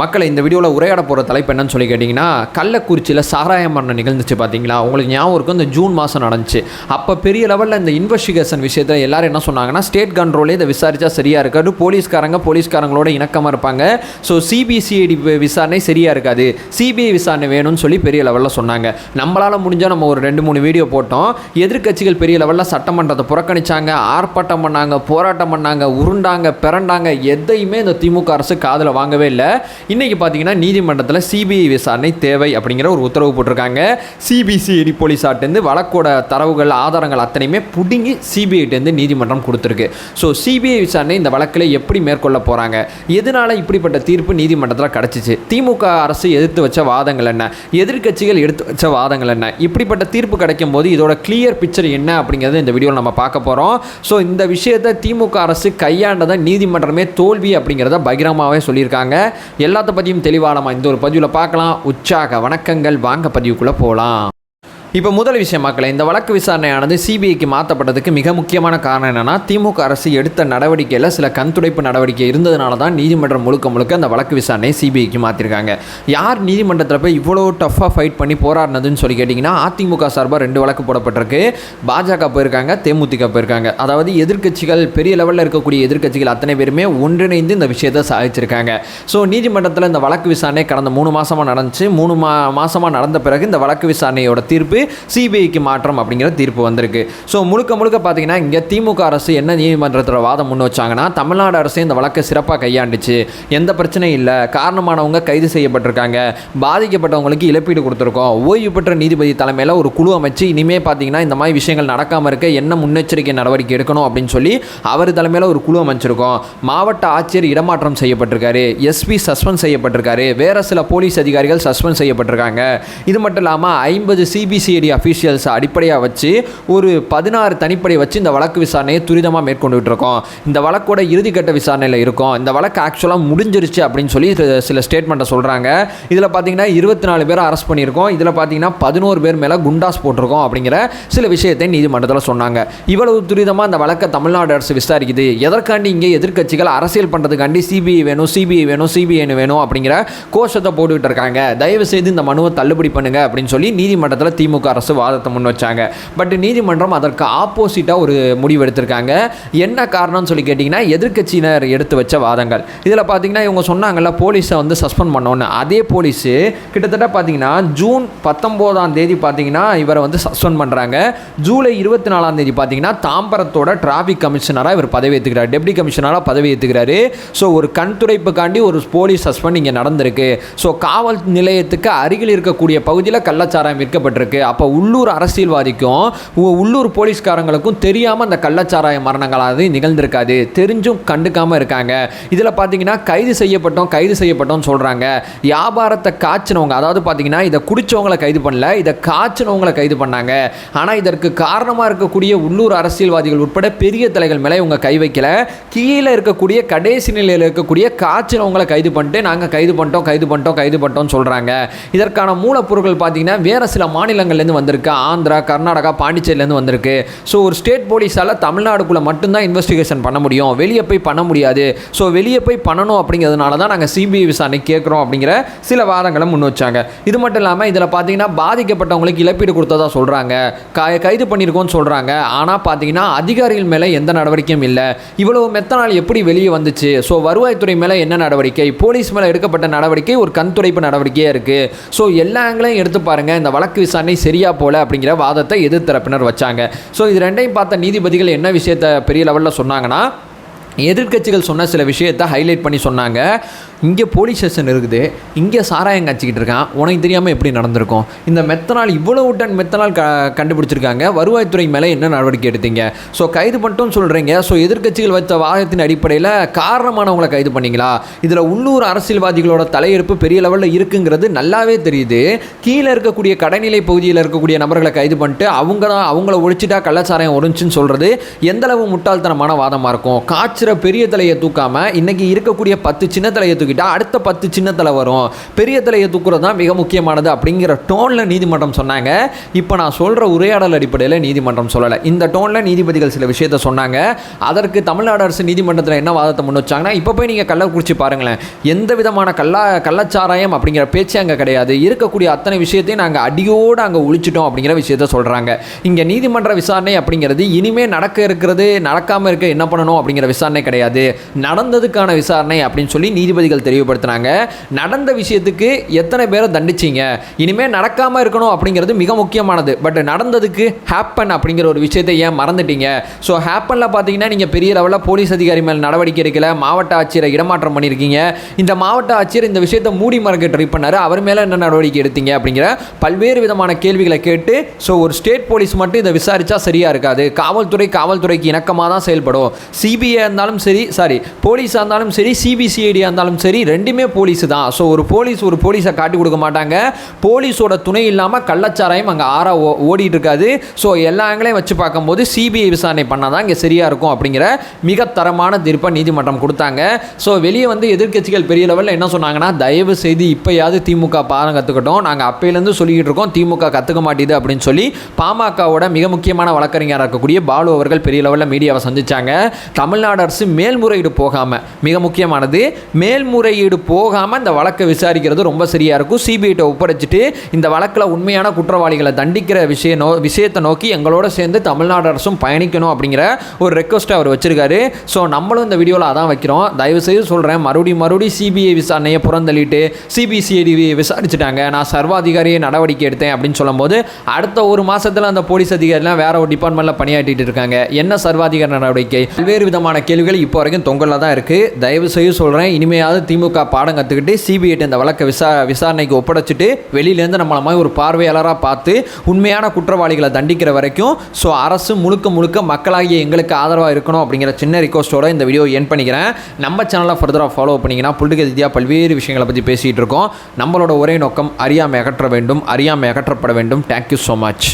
மக்களை இந்த வீடியோவில் உரையாட போகிற தலைப்பு என்னன்னு சொல்லி கேட்டிங்கன்னா கள்ளக்குறிச்சியில் சாராய மரணம் நிகழ்ந்துச்சு பார்த்தீங்களா உங்களுக்கு ஞாபகம் இருக்கும் இந்த ஜூன் மாதம் நடந்துச்சு. அப்போ பெரிய லெவலில் இந்த இன்வெஸ்டிகேஷன் விஷயத்தில் எல்லோரும் என்ன சொன்னாங்கன்னா ஸ்டேட் கண்ட்ரோலே இதை விசாரித்தா சரியாக இருக்காது. போலீஸ்காரங்க போலீஸ்காரங்களோட இணக்கமாக இருப்பாங்க. ஸோ சிபிசிஐடி விசாரணை சரியாக இருக்காது. சிபிஐ விசாரணை வேணும்னு சொல்லி பெரிய லெவலில் சொன்னாங்க. நம்மளால் முடிஞ்சால் நம்ம ஒரு ரெண்டு மூணு வீடியோ போட்டோம். எதிர்க்கட்சிகள் பெரிய லெவலில் சட்டமன்றத்தை புறக்கணிச்சாங்க. ஆர்ப்பாட்டம் பண்ணாங்க போராட்டம் பண்ணாங்க உருண்டாங்க பிறண்டாங்க. எதையுமே இந்த திமுக அரசு காதில் வாங்கவே இல்லை. இன்றைக்கி பார்த்தீங்கன்னா நீதிமன்றத்தில் சிபிஐ விசாரணை தேவை அப்படிங்கிற ஒரு உத்தரவு போட்டிருக்காங்க. சிபிசிஐடி போலீஸார்ட்டேருந்து வழக்கோட தரவுகள் ஆதாரங்கள் அத்தனையுமே பிடுங்கி சிபிஐட்டேருந்து நீதிமன்றம் கொடுத்துருக்கு. ஸோ சிபிஐ விசாரணை இந்த வழக்கில் எப்படி மேற்கொள்ள போகிறாங்க எதனால இப்படிப்பட்ட தீர்ப்பு நீதிமன்றத்தில் கிடச்சிச்சு? திமுக அரசு எதிர்த்து வச்ச வாதங்கள் என்ன? எதிர்க்கட்சிகள் எடுத்து வச்ச வாதங்கள் என்ன? இப்படிப்பட்ட தீர்ப்பு கிடைக்கும் போது இதோட கிளியர் பிக்சர் என்ன அப்படிங்கிறது இந்த வீடியோவில் நம்ம பார்க்க போகிறோம் ஸோ இந்த விஷயத்தை திமுக அரசு கையாண்டதை நீதிமன்றமே தோல்வி அப்படிங்கிறத பகிரமாகவே சொல்லியிருக்காங்க. எல்லாத்த பற்றியும் தெளிவாக இந்த ஒரு பதிவில் பார்க்கலாம். உற்சாக வணக்கங்கள். வாங்க பதிவுக்குள்ளே போகலாம் இப்போ முதல் விஷயம் மக்களை இந்த வழக்கு விசாரணையானது சிபிஐக்கு மாற்றப்பட்டதுக்கு மிக முக்கியமான காரணம் என்னென்னா திமுக அரசு எடுத்த நடவடிக்கையில் சில கண்துடைப்பு நடவடிக்கை இருந்ததுனால தான் நீதிமன்றம் முழுக்க முழுக்க அந்த வழக்கு விசாரணையை சிபிஐக்கு மாற்றிருக்காங்க யார் நீதிமன்றத்தில் போய் இவ்வளோ டஃப்பாக ஃபைட் பண்ணி போராடினதுன்னு சொல்லி கேட்டிங்கன்னா அதிமுக சார்பாக ரெண்டு வழக்கு போடப்பட்டிருக்கு. பாஜக போயிருக்காங்க தேமுதிக போயிருக்காங்க. அதாவது எதிர்க்கட்சிகள் பெரிய லெவலில் இருக்கக்கூடிய எதிர்க்கட்சிகள் அத்தனை பேருமே ஒன்றிணைந்து இந்த விஷயத்தை சாதிச்சிருக்காங்க. ஸோ நீதிமன்றத்தில் இந்த வழக்கு விசாரணை கடந்த மூணு மாதமாக நடந்துச்சு. மூணு மா மாதமாக நடந்த பிறகு இந்த வழக்கு விசாரணையோட தீர்ப்பு சிபிஐக்கு மாற்றம் அப்படிங்கிற தீர்ப்பு வந்திருக்கு. ஸோ முழுக்க முழுக்க பார்த்தீங்கன்னா இங்கே திமுக அரசு என்ன நீதிமன்றத்தில் வாதம் முன் வச்சாங்கன்னா தமிழ்நாடு அரசு இந்த வழக்கை சிறப்பாக கையாண்டுச்சு. எந்த பிரச்சனையும் இல்லை. காரணமானவங்க கைது செய்யப்பட்டிருக்காங்க. பாதிக்கப்பட்டவங்களுக்கு இழப்பீடு கொடுத்துருக்கோம். ஓய்வு பெற்ற நீதிபதி தலைமையில் ஒரு குழு அமைச்சு இனிமே பார்த்தீங்கன்னா இந்த மாதிரி விஷயங்கள் நடக்காமல் இருக்க என்ன முன்னெச்சரிக்கை நடவடிக்கை எடுக்கணும் அப்படின்னு சொல்லி அவர் தலைமையில் ஒரு குழு அமைச்சிருக்கோம். மாவட்ட ஆட்சியர் இடமாற்றம் செய்யப்பட்டிருக்காரு. SP suspend செய்யப்பட்டிருக்காரு. வேற சில போலீஸ் அதிகாரிகள் சஸ்பெண்ட் செய்யப்பட்டிருக்காங்க. இது மட்டும் இல்லாமல் ஐம்பது சிபிசி சிபிசிஐடி அஃபீஷியல்ஸ் அடிப்படையாக வச்சு ஒரு பதினாறு தனிப்படை வச்சு இந்த வழக்கு விசாரணையை துரிதமாக மேற்கொண்டுகிட்டு இருக்கோம் இந்த வழக்கோட இறுதிக்கட்ட விசாரணையில் இருக்கும். இந்த வழக்கு ஆக்சுவலாக முடிஞ்சிருச்சு அப்படின்னு சொல்லி சில- ஸ்டேட்மெண்ட்டை சொல்கிறாங்க இதில் பார்த்தீங்கன்னா இருபத்தி நாலு பேர் அரெஸ்ட் பண்ணியிருக்கோம். இதில் பார்த்தீங்கன்னா பதினோரு பேர் மேலே குண்டாஸ் போட்டிருக்கோம் அப்படிங்கிற சில விஷயத்தை நீதிமன்றத்தில் சொன்னாங்க. இவ்வளவு துரிதமாக அந்த வழக்கை தமிழ்நாடு அரசு விசாரிக்குது. எதற்காண்டி இங்கே எதிர்க்கட்சிகள் அரசியல் பண்ணுறதுக்காண்டி சிபிஐ வேணும் சிபிஐ வேணும் சிபிஐ வேணும் அப்படிங்கிற கோஷத்தை போட்டுக்கிட்டு இருக்காங்க. தயவு செய்து இந்த மனுவை தள்ளுபடி பண்ணுங்க அப்படின்னு சொல்லி நீதிமன்றத்தில் திமுக அரசு வாதத்தை முன் வச்சாங்க. பட் நீதிமன்றம் அதற்கு ஆப்போசிட்டாக ஒரு முடிவு எடுத்திருக்காங்க. என்ன காரணம்னு சொல்லி கேட்டிங்கன்னா எதிர்க்கட்சியினர் எடுத்து வச்ச வாதங்கள். இதில் பார்த்தீங்கன்னா இவங்க சொன்னாங்கல்ல போலீஸை வந்து சஸ்பெண்ட் பண்ணோன்னு. அதே போலீஸு கிட்டத்தட்ட பார்த்தீங்கன்னா ஜூன் பத்தொம்போதாம் தேதி பார்த்தீங்கன்னா இவரை வந்து சஸ்பெண்ட் பண்ணுறாங்க ஜூலை இருபத்தி நாலாம் தேதி பார்த்தீங்கன்னா தாம்பரத்தோட டிராஃபிக் கமிஷனராக இவர் பதவி ஏற்றுக்கிறார் டெப்டி கமிஷனராக பதவி ஏற்றுக்கிறாரு ஸோ ஒரு கண் துடைப்புக்காண்டி ஒரு போலீஸ் சஸ்பெண்ட் இங்கே நடந்திருக்கு. ஸோ காவல் நிலையத்துக்கு அருகில் இருக்கக்கூடிய பகுதியில் கள்ளச்சாராயம் விற்கப்பட்டிருக்கு. அப்போ உள்ளூர் அரசியல்வாதிக்கும் உள்ளூர் போலீஸ்காரங்களுக்கும் தெரியாமல் அந்த கள்ளச்சாராய மரணங்களாவது நிகழ்ந்திருக்காது. தெரிஞ்சும் கண்டுக்காமல் இருக்காங்க. இதில் பார்த்தீங்கன்னா கைது செய்யப்பட்டோம் கைது செய்யப்பட்டோம்னு சொல்கிறாங்க வியாபாரத்தை காய்ச்சினவங்க அதாவது பார்த்தீங்கன்னா இதை குடித்தவங்களை கைது பண்ணல இதை காய்ச்சினவங்களை கைது பண்ணாங்க. ஆனால் இதற்கு காரணமாக இருக்கக்கூடிய உள்ளூர் அரசியல்வாதிகள் உட்பட பெரிய தலைகள் மேலே இவங்க கை வைக்கல. கீழே இருக்கக்கூடிய கடைசி நிலையில் இருக்கக்கூடிய காய்ச்சினவங்களை கைது பண்ணிட்டு நாங்கள் கைது பண்ணிட்டோம் கைது பண்ணிட்டோம் கைது பண்ணிட்டோம்னு சொல்கிறாங்க இதற்கான மூலப்பொருட்கள் பார்த்தீங்கன்னா வேறு சில மாநிலங்கள் மாநிலங்கள்லேருந்து வந்திருக்கு. ஆந்திரா கர்நாடகா பாண்டிச்சேரியிலேருந்து வந்திருக்கு. ஸோ ஒரு ஸ்டேட் போலீஸால் தமிழ்நாடுக்குள்ளே மட்டும்தான் இன்வெஸ்டிகேஷன் பண்ண முடியும். வெளியே போய் பண்ண முடியாது. ஸோ வெளியே போய் பண்ணணும் அப்படிங்கிறதுனால தான் நாங்கள் சிபிஐ விசாரணை கேட்குறோம் அப்படிங்கிற சில வாதங்களை முன் வச்சாங்க. இது மட்டும் இல்லாமல் இதில் பார்த்தீங்கன்னா பாதிக்கப்பட்டவங்களுக்கு இழப்பீடு கொடுத்ததா சொல்கிறாங்க கைது பண்ணியிருக்கோம்னு சொல்கிறாங்க ஆனால் பார்த்தீங்கன்னா அதிகாரிகள் மேலே எந்த நடவடிக்கையும் இல்லை. இவ்வளவு மெத்தனால் எப்படி வெளியே வந்துச்சு? ஸோ வருவாய்த்துறை மேலே என்ன நடவடிக்கை? போலீஸ் மேலே எடுக்கப்பட்ட நடவடிக்கை ஒரு கண்துடைப்பு நடவடிக்கையாக இருக்குது ஸோ எல்லா ஆங்கிலையும் எடுத்து பாருங்கள் இந்த வழக்கு விசாரணை சரியா போல அப்படிங்கிற வாதத்தை எதிர்த்தரப்பினர் வச்சாங்க. ஸோ இது ரெண்டையும் பார்த்த நீதிபதிகள் என்ன விஷயத்த பெரிய லெவலில் சொன்னாங்கன்னா எதிர்க்கட்சிகள் சொன்ன சில விஷயத்தை ஹைலைட் பண்ணி சொன்னாங்க. இங்கே போலீஸ் ஸ்டேஷன் இருக்குது. இங்கே சாராயம் காய்ச்சிக்கிட்டு இருக்கான். உனக்கு தெரியாமல் எப்படி நடந்திருக்கும்? இந்த மெத்தனால் இவ்வளோ டன் மெத்தனால் க கண்டுபிடிச்சிருக்காங்க. வருவாய்த்துறை மேலே என்ன நடவடிக்கை எடுத்தீங்க? ஸோ கைது பண்ணிட்டோம்னு சொல்கிறீங்க ஸோ எதிர்க்கட்சிகள் வைத்த வாதத்தின் அடிப்படையில் காரணமானவங்களை கைது பண்ணீங்களா? இதில் உள்ளூர் அரசியல்வாதிகளோட தலையெடுப்பு பெரிய லெவலில் இருக்குங்கிறது நல்லாவே தெரியுது. கீழே இருக்கக்கூடிய கடைநிலை பகுதியில் இருக்கக்கூடிய நபர்களை கைது பண்ணிட்டு அவங்க தான் அவங்கள ஒழிச்சிட்டா கள்ளச்சாராயம் ஒழிஞ்சுன்னு சொல்கிறது எந்தளவு முட்டாள்தனமான வாதமாக இருக்கும்? காட்சி காய்ச்சிற பெரிய தலையை தூக்காமல் இன்னைக்கு இருக்கக்கூடிய பத்து சின்ன தலையை தூக்கிட்டு தூக்கிட்டா அடுத்த பத்து சின்ன தலை வரும். பெரிய தலையை தூக்குறது தான் மிக முக்கியமானது அப்படிங்கிற டோனில் நீதிமன்றம் சொன்னாங்க. இப்போ நான் சொல்கிற உரையாடல் அடிப்படையில் நீதிமன்றம் சொல்லலை. இந்த டோனில் நீதிபதிகள் சில விஷயத்த சொன்னாங்க. அதற்கு தமிழ்நாடு அரசு நீதிமன்றத்தில் என்ன வாதத்தை முன் வச்சாங்கன்னா இப்போ போய் நீங்கள் கள்ளக்குறிச்சி பாருங்களேன். எந்த விதமான கள்ளா கள்ளச்சாராயம் அப்படிங்கிற பேச்சு அங்கே கிடையாது. இருக்கக்கூடிய அத்தனை விஷயத்தையும் நாங்கள் அடியோடு அங்கே ஒழிச்சிட்டோம் அப்படிங்கிற விஷயத்த சொல்கிறாங்க இங்கே நீதிமன்ற விசாரணை அப்படிங்கிறது இனிமேல் நடக்க இருக்கிறது நடக்காமல் இருக்க என்ன பண்ணணும் அப்படிங்கிற விசாரணை கிடையாது. நடந்ததுக்கான விசாரணை அப்படின்னு சொல்லி நீதிபதிகள் தெளிவுபடுத்தினாங்க. நடந்த விஷயத்துக்கு எத்தனை பேரை தண்டிச்சிங்க? இனிமே நடக்காமல் இருக்கணும் அப்படிங்கிறது மிக முக்கியமானது. பட் நடந்ததுக்கு ஹேப்பன் அப்படிங்கிற ஒரு விஷயத்தை ஏன் மறந்துட்டீங்க? ஸோ ஹேப்பனில் பார்த்தீங்கன்னா நீங்கள் பெரிய லெவலில் போலீஸ் அதிகாரி மேல் நடவடிக்கை எடுக்கல மாவட்ட ஆட்சியரை இடமாற்றம் பண்ணியிருக்கீங்க. இந்த மாவட்ட ஆட்சியர் இந்த விஷயத்தை மூடி மறக்க ட்ரை பண்ணார். அவர் மேலே என்ன நடவடிக்கை எடுத்தீங்க அப்படிங்கிற பல்வேறு விதமான கேள்விகளை கேட்டு ஸோ ஒரு ஸ்டேட் போலீஸ் மட்டும் இதை விசாரிச்சா சரியா இருக்காது. காவல்துறை காவல்துறைக்கு இணக்கமாக தான் செயல்படும் சிபிஐ இருந்தாலும் சரி சாரி போலீஸாக இருந்தாலும் சரி சிபிசிஐடியாக இருந்தாலும் சரி ரெண்டுமே போலீஸு தான். ஸோ ஒரு போலீஸ் ஒரு போலீஸை காட்டி கொடுக்க மாட்டாங்க. போலீஸோட துணை இல்லாமல் கள்ளச்சாராயம் அங்கே ஆறா ஓ ஓடிட்டு இருக்காது. ஸோ எல்லா ஆங்கிலையும் வச்சு பார்க்கும்போது சிபிஐ விசாரணை பண்ணால் தான் இங்கே சரியாக இருக்கும் அப்படிங்கிற மிக தரமான தீர்ப்பை நீதிமன்றம் கொடுத்தாங்க. ஸோ வெளியே வந்து எதிர்க்கட்சிகள் பெரிய லெவலில் என்ன சொன்னாங்கன்னா தயவு செய்து இப்போயாவது திமுக பாடம் கற்றுக்கட்டும் நாங்கள் அப்பையிலேருந்து சொல்லிக்கிட்டு இருக்கோம் திமுக கற்றுக்க மாட்டேது அப்படின்னு சொல்லி பாமகவோட மிக முக்கியமான வழக்கறிஞராக இருக்கக்கூடிய பாலு அவர்கள் பெரிய லெவலில் மீடியாவை சந்திச்சாங்க. தமிழ்நாடு அரசு மேல்முறையீடு போகாமல் மிக முக்கியமானது மேல்முறையீடு போகாமல் இந்த வழக்கை விசாரிக்கிறது ரொம்ப சரியாக இருக்கும். சிபிஐட்ட ஒப்படைச்சிட்டு இந்த வழக்கில் உண்மையான குற்றவாளிகளை தண்டிக்கிற விஷய நோ விஷயத்தை நோக்கி எங்களோட சேர்ந்து தமிழ்நாடு அரசும் பயணிக்கணும் அப்படிங்கிற ஒரு ரெக்வஸ்ட்டை அவர் வச்சுருக்காரு. ஸோ நம்மளும் இந்த வீடியோவில் அதான் வைக்கிறோம். தயவுசெய்து சொல்கிறேன் மறுபடியும் மறுபடியும் சிபிஐ விசாரணையை புறந்தள்ளிட்டு சிபிசிஐடி விசாரிச்சுட்டாங்க. நான் சர்வாதிகாரியை நடவடிக்கை எடுத்தேன் அப்படின்னு சொல்லும்போது அடுத்த ஒரு மாதத்தில் அந்த போலீஸ் அதிகாரிலாம் வேற ஒரு டிபார்ட்மெண்ட்டில் பணியாற்றிட்டு இருக்காங்க. என்ன சர்வாதிகார நடவடிக்கை? பல்வேறு விதமான கேள்விகள் இப்போ வரைக்கும் தொங்கலில் தான் இருக்குது தயவு செய்து சொல்கிறேன் இனிமையாவது திமுக பாடம் கற்றுக்கிட்டு சிபிஐட்டு இந்த வழக்கை விசா விசாரணைக்கு ஒப்படைச்சிட்டு வெளியிலேருந்து நம்மள மாதிரி ஒரு பார்வையாளராக பார்த்து உண்மையான குற்றவாளிகளை தண்டிக்கிற வரைக்கும் ஸோ அரசு முழுக்க முழுக்க மக்களாகிய எங்களுக்கு ஆதரவாக இருக்கணும் அப்படிங்கிற சின்ன ரிக்வஸ்ட்டோட இந்த வீடியோ என் பண்ணிக்கிறேன். நம்ம சேனலை ஃபர்தராக ஃபாலோ பண்ணிங்கன்னா புல்லுக்கு ரீதியாக பல்வேறு விஷயங்களை பற்றி பேசிகிட்டு இருக்கோம். நம்மளோட ஒரே நோக்கம் அறியாமை அகற்ற வேண்டும் அறியாமை அகற்றப்பட வேண்டும். Thank you so much